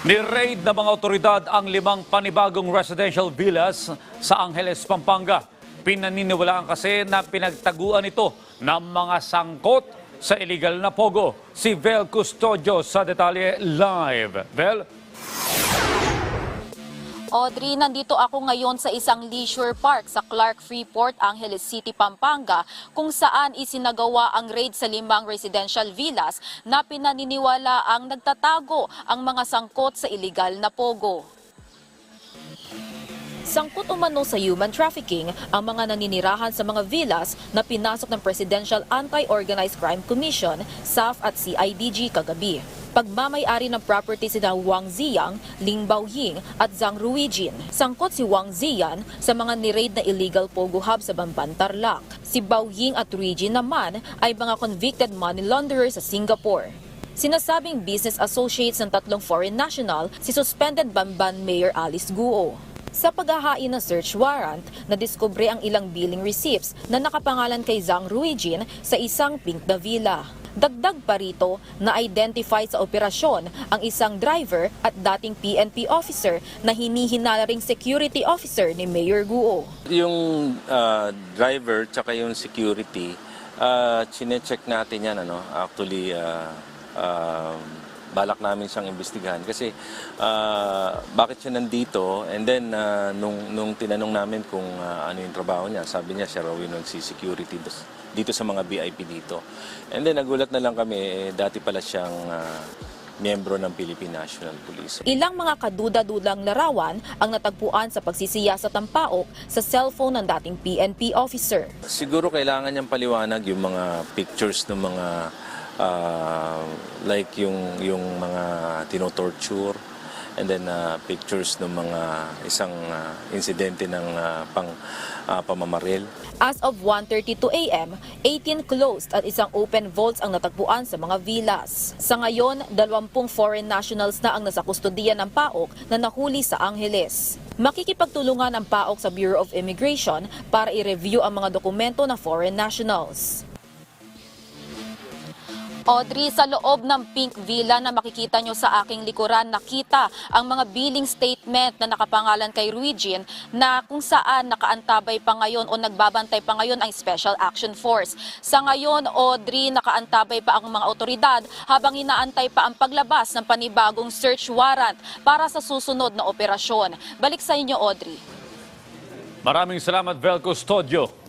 Ni-raid ng mga otoridad ang limang panibagong residential villas sa Angeles, Pampanga. Pinaniniwalaan kasi na pinagtaguan ito ng mga sangkot sa illegal na pogo. Si Vel Custodio sa detalye live. Vel? Audrey, nandito ako ngayon sa isang leisure park sa Clark Freeport, Angeles City, Pampanga, kung saan isinagawa ang raid sa limang residential villas na pinaniniwala ang nagtatago ang mga sangkot sa illegal na pogo. Sangkot umano sa human trafficking ang mga naninirahan sa mga villas na pinasok ng Presidential Anti-Organized Crime Commission, SAF at CIDG kagabi. Pagmamayari ng property sina Wang Ziyang, Ling Baoying at Zhang Ruijin. Sangkot si Wang Ziyan sa mga niraid na illegal pogo hub sa Bamban, Tarlac. Si Baoying at Ruijin naman ay mga convicted money launderers sa Singapore. Sinasabing business associates ng tatlong foreign national si suspended Bamban Mayor Alice Guo. Sa paghahain ng search warrant, nadiskubre ang ilang billing receipts na nakapangalan kay Zhang Ruijin sa isang pink na villa. Dagdag pa rito, na-identify sa operasyon ang isang driver at dating PNP officer na hinihinala ring security officer ni Mayor Guo. Yung ah, driver tsaka yung security, uh, chinecheck natin yan. Ano? Actually, ah, ah, balak namin siyang imbestigahan kasi ah, bakit siya nandito and then ah, nung, nung tinanong namin kung ah, ano yung trabaho niya, sabi niya siya raw yung nagsi-security dos- dito sa mga VIP dito. And then nagulat na lang kami, eh, dati pala siyang ah, miyembro ng Philippine National Police. Ilang mga kaduda-dudang larawan ang natagpuan sa pagsisiyasat ng PAOK sa cellphone ng dating PNP officer. Siguro kailangan niyang paliwanag yung mga pictures ng mga ah, like yung yung mga tinotorture and then ah, pictures ng mga isang ah, insidente ng ah, pang ah, pamamaril. As of 1.32 a.m., 18 closed at isang open vaults ang natagpuan sa mga villas. Sa ngayon, 20 foreign nationals na ang nasa kustodiya ng PAOK na nahuli sa Angeles. Makikipagtulungan ang PAOK sa Bureau of Immigration para i-review ang mga dokumento ng foreign nationals. Audrey, sa loob ng Pink Villa na makikita nyo sa aking likuran, nakita ang mga billing statement na nakapangalan kay Ruijin na kung saan nakaantabay pa ngayon o nagbabantay pa ngayon ang Special Action Force. Sa ngayon, Audrey, nakaantabay pa ang mga otoridad habang inaantay pa ang paglabas ng panibagong search warrant para sa susunod na operasyon. Balik sa inyo, Audrey. Maraming salamat, Vel Custodio.